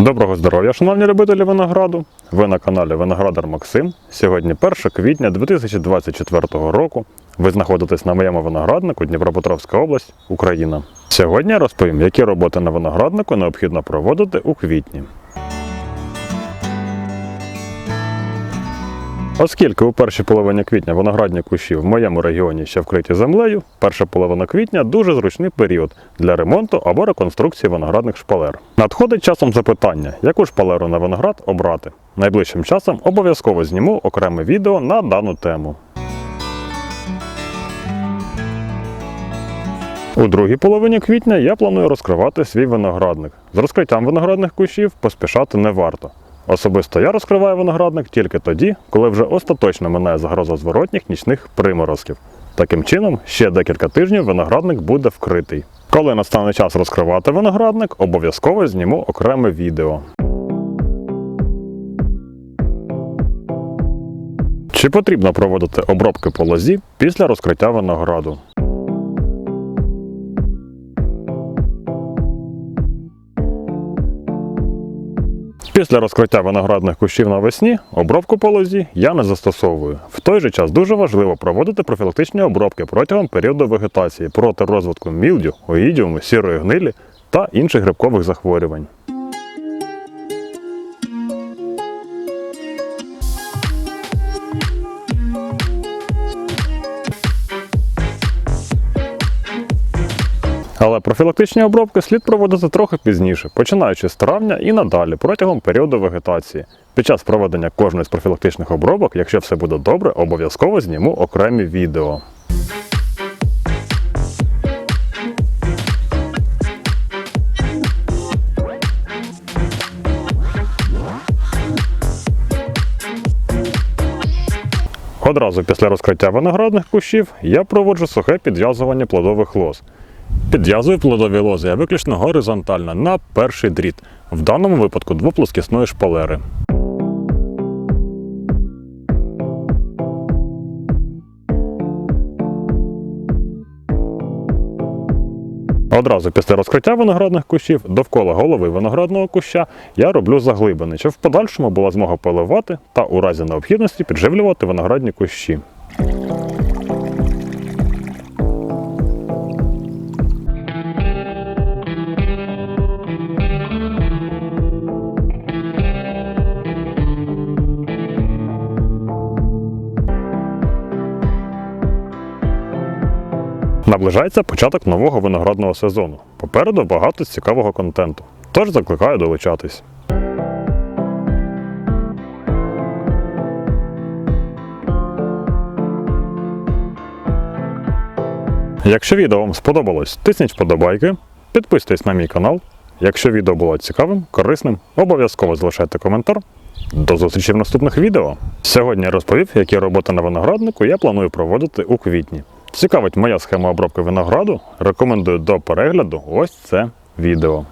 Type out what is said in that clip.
Доброго здоров'я, шановні любителі винограду! Ви на каналі Виноградар Максим. Сьогодні 1 квітня 2024 року. Ви знаходитесь на моєму винограднику Дніпропетровська область, Україна. Сьогодні я розповім, які роботи на винограднику необхідно проводити у квітні. Оскільки у першій половині квітня виноградні кущі в моєму регіоні ще вкриті землею, перша половина квітня дуже зручний період для ремонту або реконструкції виноградних шпалер. Надходить часом запитання, яку шпалеру на виноград обрати. Найближчим часом обов'язково зніму окреме відео на дану тему. У другій половині квітня я планую розкривати свій виноградник. З розкриттям виноградних кущів поспішати не варто. Особисто я розкриваю виноградник тільки тоді, коли вже остаточно минає загроза зворотніх нічних приморозків. Таким чином, ще декілька тижнів виноградник буде вкритий. Коли настане час розкривати виноградник, обов'язково зніму окреме відео. Чи потрібно проводити обробки по лозі після розкриття винограду? Після розкриття виноградних кущів навесні обробку полозі я не застосовую. В той же час дуже важливо проводити профілактичні обробки протягом періоду вегетації проти розвитку мілдю, оїдіуму, сірої гнилі та інших грибкових захворювань. Але профілактичні обробки слід проводити трохи пізніше, починаючи з травня і надалі протягом періоду вегетації. Під час проведення кожної з профілактичних обробок, якщо все буде добре, обов'язково зніму окремі відео. Одразу після розкриття виноградних кущів я проводжу сухе підв'язування плодових лоз. Підв'язую плодові лози я виключно горизонтально на перший дріт, в даному випадку двоплоскісної шпалери. Одразу після розкриття виноградних кущів довкола голови виноградного куща я роблю заглибини, щоб в подальшому була змога поливати та у разі необхідності підживлювати виноградні кущі. Наближається початок нового виноградного сезону. Попереду багато цікавого контенту. Тож закликаю долучатись. Якщо відео вам сподобалось, тисніть вподобайки, підписуйтесь на мій канал. Якщо відео було цікавим, корисним, обов'язково залишайте коментар. До зустрічі в наступних відео. Сьогодні я розповів, які роботи на винограднику я планую проводити у квітні. Цікавить моя схема обробки винограду. Рекомендую до перегляду ось це відео.